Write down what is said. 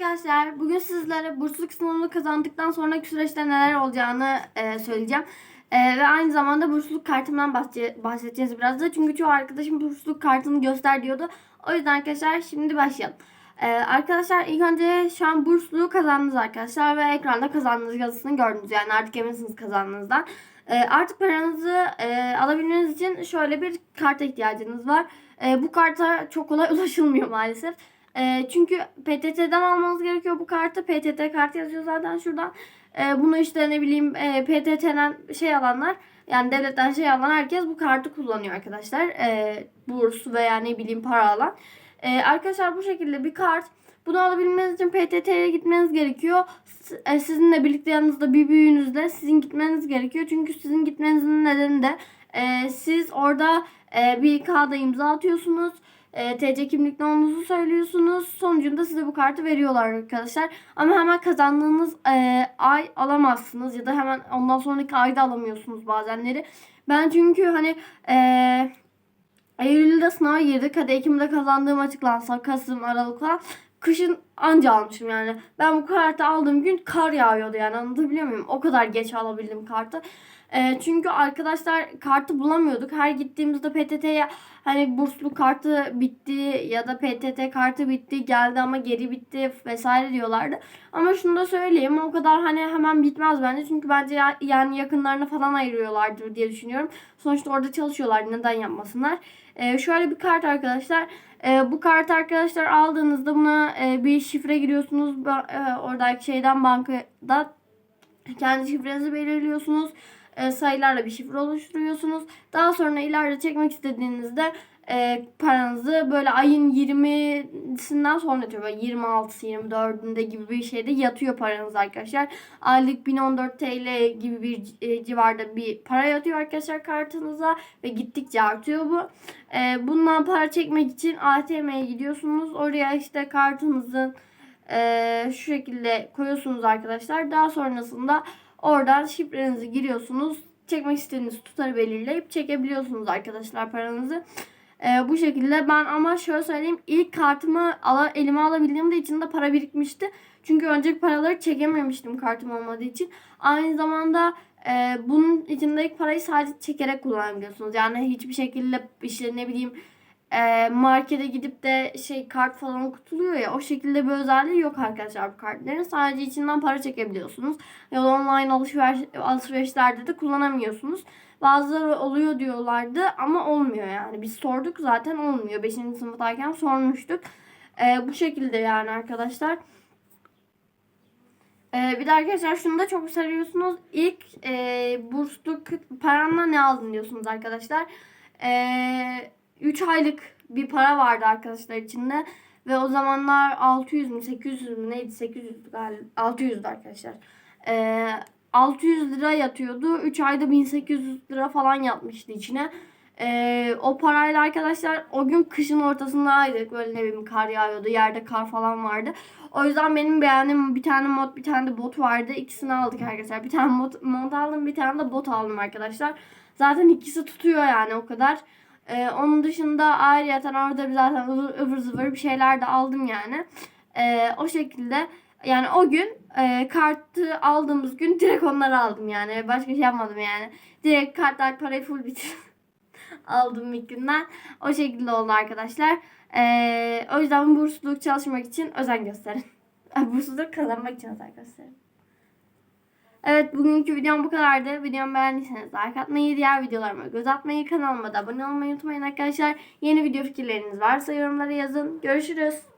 arkadaşlar. Bugün sizlere bursluluk sınavını kazandıktan sonraki süreçte neler olacağını e, söyleyeceğim. E, ve aynı zamanda bursluluk kartımdan bahse- bahsedeceğiz biraz da. Çünkü çoğu arkadaşım bursluluk kartını göster diyordu. O yüzden arkadaşlar şimdi başlayalım. E, arkadaşlar ilk önce şu an bursluluğu kazandınız arkadaşlar. Ve ekranda kazandığınız yazısını gördünüz. Yani artık eminsiniz kazandığınızdan. E, artık paranızı e, alabilmeniz için şöyle bir karta ihtiyacınız var. E, bu karta çok kolay ulaşılmıyor maalesef. E, çünkü PTT'den almanız gerekiyor bu kartı. PTT kartı yazıyor zaten şuradan. E, bunu işte ne bileyim e, PTT'den şey alanlar yani devletten şey alan herkes bu kartı kullanıyor arkadaşlar. E, burs veya ne bileyim para alan. E, arkadaşlar bu şekilde bir kart. Bunu alabilmeniz için PTT'ye gitmeniz gerekiyor. E, Sizinle birlikte yanınızda bir büyüğünüzle sizin gitmeniz gerekiyor. Çünkü sizin gitmenizin nedeni de e, siz orada e, bir kağıda imza atıyorsunuz. E, TC kimlik numaranızı söylüyorsunuz. Sonucunda size bu kartı veriyorlar arkadaşlar. Ama hemen kazandığınız e, ay alamazsınız. Ya da hemen ondan sonraki ayda alamıyorsunuz bazenleri. Ben çünkü hani e, Eylül'de sınava girdik. Hadi Ekim'de kazandığım açıklansa Kasım, Aralık falan. Kışın anca almışım yani. Ben bu kartı aldığım gün kar yağıyordu yani anlatabiliyor muyum? O kadar geç alabildim kartı. Ee, çünkü arkadaşlar kartı bulamıyorduk. Her gittiğimizde PTT'ye hani burslu kartı bitti ya da PTT kartı bitti geldi ama geri bitti vesaire diyorlardı. Ama şunu da söyleyeyim o kadar hani hemen bitmez bence. Çünkü bence ya- yani yakınlarını falan ayırıyorlardır diye düşünüyorum. Sonuçta orada çalışıyorlar neden yapmasınlar. Ee, şöyle bir kart arkadaşlar. Ee, bu kartı arkadaşlar aldığınızda buna e, bir şifre giriyorsunuz. E, oradaki şeyden bankada kendi şifrenizi belirliyorsunuz. E, sayılarla bir şifre oluşturuyorsunuz. Daha sonra ileride çekmek istediğinizde e, paranızı böyle ayın 20'sinden sonra yatıyor. Böyle 26'sı 24'ünde gibi bir şeyde yatıyor paranız arkadaşlar. Aylık 1014 TL gibi bir e, civarda bir para yatıyor arkadaşlar kartınıza ve gittikçe artıyor bu. E, bundan para çekmek için ATM'ye gidiyorsunuz. Oraya işte kartınızın e, şu şekilde koyuyorsunuz arkadaşlar. Daha sonrasında oradan şifrenizi giriyorsunuz. Çekmek istediğiniz tutarı belirleyip çekebiliyorsunuz arkadaşlar paranızı. E, bu şekilde ben ama şöyle söyleyeyim ilk kartımı ala, elime alabildiğimde içinde para birikmişti. Çünkü önceki paraları çekememiştim kartım olmadığı için. Aynı zamanda e, bunun içindeki parayı sadece çekerek kullanabiliyorsunuz. Yani hiçbir şekilde işte ne bileyim e, markete gidip de şey kart falan okutuluyor ya o şekilde bir özelliği yok arkadaşlar bu kartların. Sadece içinden para çekebiliyorsunuz. Ya da online alışveriş, alışverişlerde de kullanamıyorsunuz. Bazıları oluyor diyorlardı ama olmuyor yani. Biz sorduk zaten olmuyor. 5. sınıftayken sormuştuk. E, bu şekilde yani arkadaşlar. Ee, bir de arkadaşlar şunu da çok seviyorsunuz. İlk e, bursluk paranla ne aldın diyorsunuz arkadaşlar. Ee, 3 aylık bir para vardı arkadaşlar içinde. Ve o zamanlar 600 mü 800 mü neydi 800 galiba 600'dü arkadaşlar. Ee, 600 lira yatıyordu. 3 ayda 1800 lira falan yatmıştı içine. Ee, o parayla arkadaşlar o gün kışın ortasındaydık. Böyle ne bileyim kar yağıyordu. Yerde kar falan vardı. O yüzden benim beğendiğim bir tane mod bir tane de bot vardı. İkisini aldık arkadaşlar. Bir tane mod, mod aldım bir tane de bot aldım arkadaşlar. Zaten ikisi tutuyor yani o kadar. Ee, onun dışında ayrıyeten orada zaten ıvır, ıvır zıvır bir şeyler de aldım yani. Ee, o şekilde yani o gün e, kartı aldığımız gün direkt onları aldım yani. Başka şey yapmadım yani. Direkt kartlar parayı full bitirdim. aldım ilk günden. O şekilde oldu arkadaşlar. Ee, o yüzden bursluluk çalışmak için özen gösterin. bursluluk kazanmak için özen gösterin. Evet bugünkü videom bu kadardı. Videomu beğendiyseniz like atmayı, diğer videolarıma göz atmayı, kanalıma da abone olmayı unutmayın arkadaşlar. Yeni video fikirleriniz varsa yorumlara yazın. Görüşürüz.